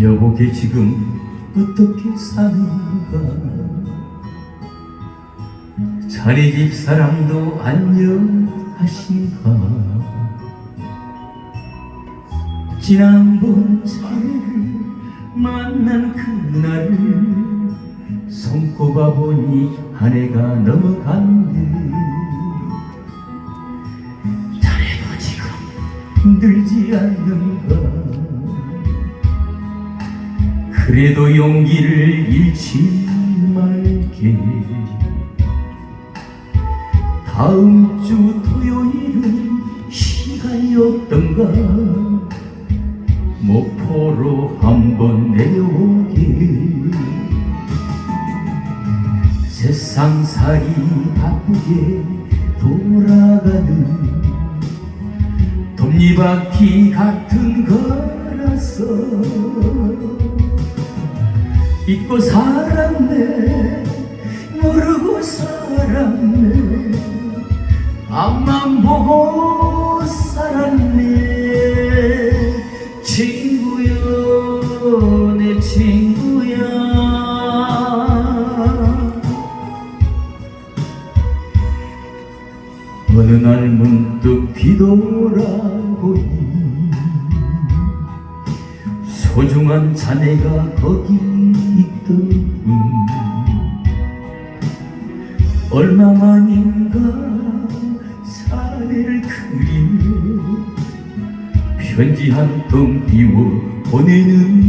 여보게 지금 어떻게 사는가? 자네 집 사람도 안녕하신가? 지난번 차를 만난 그날을 손꼽아 보니 한 해가 넘어간대 자네도 지금 힘들지 않는가 그래도 용기를 잃지 말게. 다음 주 토요일은 시간이 어떤가. 목포로 한번 내려오게. 세상살이 바쁘게 돌아가는 톱니바퀴 같은 거라서 잊고 살았네. 모르고 살았네. 앞만 보고 살았네. 친구여 내 친구야. 어느 날 문득 뒤돌아 소중한 자네가 거기 있더군 얼마만인가 사내를 그리며 편지 한 통 띄워 보내는